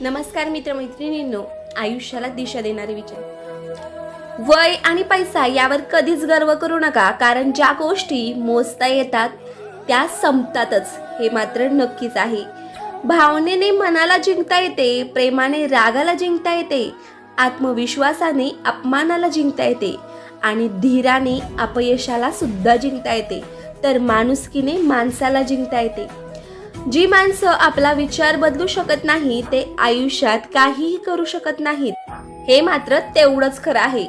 नमस्कार मित्रमैत्रिणींनो आयुष्याला दिशा देणारे विचार. वय आणि पैसा यावर कधीच गर्व करू नका कारण ज्या गोष्टी मोजता येतात त्या संपतातच हे मात्र नक्कीच आहे. भावनेने मनाला जिंकता येते प्रेमाने रागाला जिंकता येते आत्मविश्वासाने अपमानाला जिंकता येते आणि धीराने अपयशाला सुद्धा जिंकता येते. तर माणुसकीने माणसाला जिंकता येते. जी माणसं आपला विचार बदलू शकत नाही ते आयुष्यात काहीही करू शकत नाहीत. हे मात्र तेवढंच खरं आहे.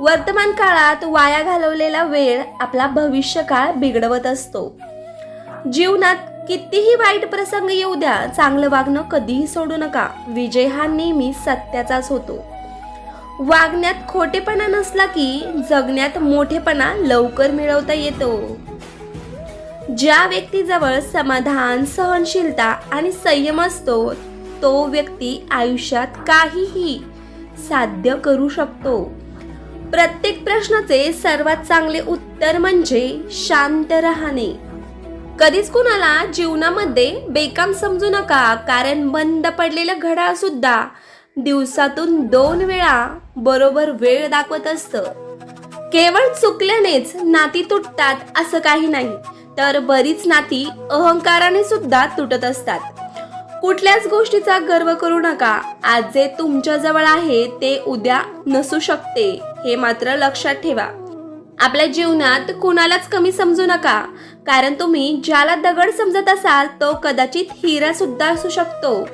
वर्तमान काळात वाया घालवलेला वेळ आपला भविष्य काळ बिघडवत असतो. जीवनात कितीही वाईट प्रसंग येऊ द्या चांगलं वागणं कधीही सोडू नका. विजय हा नेहमी सत्याचाच होतो. वागण्यात खोटेपणा नसला की जगण्यात मोठेपणा लवकर मिळवता येतो. ज्या व्यक्तीजवळ समाधान सहनशीलता आणि संयम असतो तो व्यक्ती आयुष्यात काहीही साध्य करू शकतो. प्रत्येक प्रश्नाचे सर्वात चांगले उत्तर म्हणजे शांत राहणे. कधीच कुणाला जीवनामध्ये बेकाम समजू नका कारण बंद पडलेलं घडा सुद्धा दिवसातून दोन वेळा बरोबर वेळ दाखवत असतं. केवळ चुकल्यानेच नाती तुटतात असं काही नाही. तर बरीच नाती अहंकाराने सुद्धा तुटत असतात. कुठल्याच गोष्टीचा गर्व करू नका. आज जे तुमच्या जवळ आहे ते उद्या नसू शकते हे मात्र लक्षात ठेवा. आपल्या जीवनात कुणालाच कमी समजू नका. कारण तुम्ही ज्याला दगड समजत असाल तो कदाचित हिरा सुद्धा असू शकतो.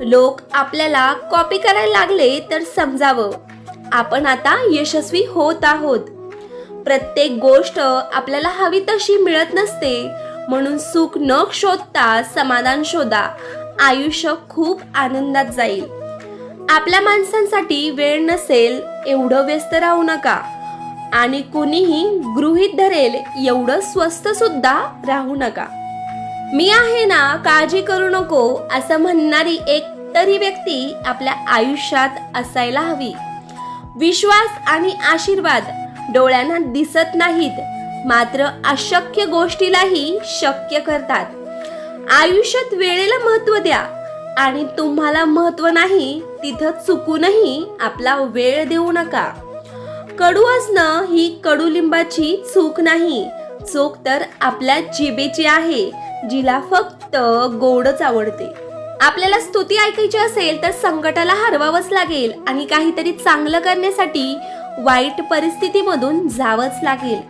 लोक आपल्याला कॉपी करायला लागले तर समजावं. आपण आता यशस्वी होत आहोत. प्रत्येक गोष्ट आपल्याला हवी तशी मिळत नसते. म्हणून सुख न शोधता समाधान शोधा. आयुष्य खूप आनंदात जाईल. आपल्या माणसांसाठी वेळ नसेल एवढं व्यस्त राहू नका. आणि कुणीही गृहीत धरेल एवढं स्वस्त सुद्धा राहू नका. मी आहे ना काळजी करू नको असं म्हणणारी एक तरी व्यक्ती आपल्या आयुष्यात असायला हवी. विश्वास आणि आशीर्वाद डोळ्यांना दिसत नाहीत. मात्र अशक्य गोष्टीलाही शक्य करतात. आयुष्यात वेळेला महत्त्व द्या. आणि तुम्हाला महत्त्व नाही तिथं चुकूनही आपला वेळ देऊ नका. कडू असणं ही कडुलिंबाची चूक नाही. चूक तर आपल्या जिबेची आहे जिला फक्त गोडच आवडते. आपल्याला स्तुती ऐकायची असेल तर संकटाला हरवावंच लागेल आणि काहीतरी चांगलं करण्यासाठी वाईट परिस्थितीमधून जावंच लागेल.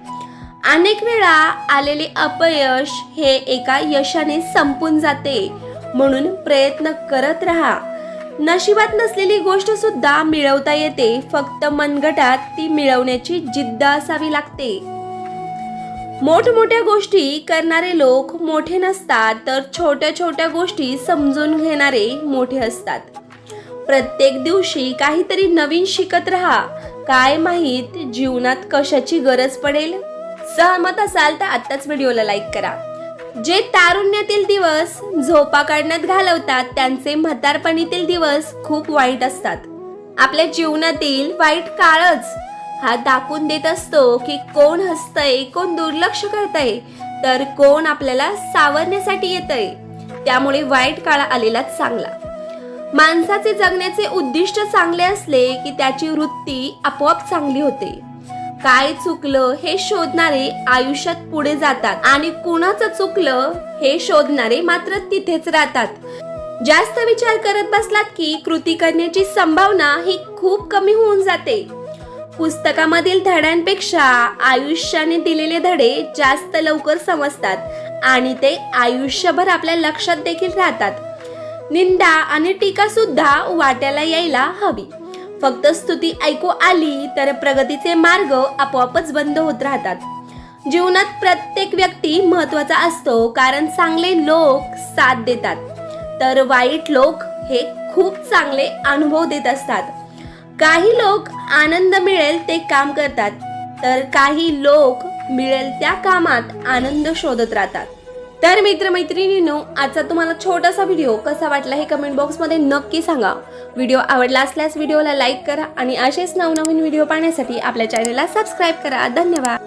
अनेक वेळा आलेले अपयश हे एका यशाने संपून जाते. म्हणून प्रयत्न करत राहा. नशिबात नसलेली गोष्ट सुद्धा मिळवता येते. फक्त मनगटात ती मिळवण्याची जिद्द असावी लागते. मोठमोठ्या गोष्टी करणारे लोक मोठे नसतात तर छोट्या छोट्या गोष्टी समजून घेणारे मोठे असतात. प्रत्येक दिवशी काहीतरी नवीन शिकत राहा. काय माहीत जीवनात कशाची गरज पडेल? सहमत असाल तर आत्ताच व्हिडिओला लाईक करा. जे तारुण्यातील दिवस झोपा काढण्यात घालवतात त्यांचे म्हातारपणीतील दिवस खूप वाईट असतात. आपल्या जीवनातील वाईट काळच हा दाखवून देत असतो की कोण हसतय कोण दुर्लक्ष करतय तर कोण आपल्याला सावरण्यासाठी येतय. त्यामुळे वाईट काळ आलेलाच चांगला. माणसाचे जगण्याचे उद्दिष्ट चांगले असले की त्याची वृत्ती आपोआप चांगली होते. काय चुकलं हे शोधणारे आयुष्यात पुढे जातात आणि कुणाचं चुकलं हे शोधणारे मात्र तिथेच राहतात. जास्त विचार करत बसलात की कृती करण्याची संभावना ही खूप कमी होऊन जाते. पुस्तकामधील धड्यांपेक्षा आयुष्याने दिलेले धडे जास्त लवकर समजतात आणि ते आयुष्यभर आपल्या लक्षात देखील राहतात. निंदा आणि टीका सुद्धा वाट्याला यायला हवी. फक्त स्तुती ऐकू आली तर प्रगतीचे मार्ग आपोआपच बंद होत राहतात. जीवनात प्रत्येक व्यक्ती महत्त्वाचा असतो कारण चांगले लोक साथ देतात. तर वाईट लोक हे खूप चांगले अनुभव देत असतात. काही लोक आनंद मिळेल ते काम करतात तर काही लोक मिळेल त्या कामात आनंद शोधत राहतात. तर मित्रमैत्रिणींनो आजचा तुम्हाला छोटासा व्हिडिओ कसा वाटला हे कमेंट बॉक्समध्ये नक्की सांगा. व्हिडिओ आवडला असल्यास व्हिडिओला लाईक करा आणि असेच नवनवीन व्हिडिओ पाहण्यासाठी आपल्या चॅनलला सबस्क्राईब करा. धन्यवाद.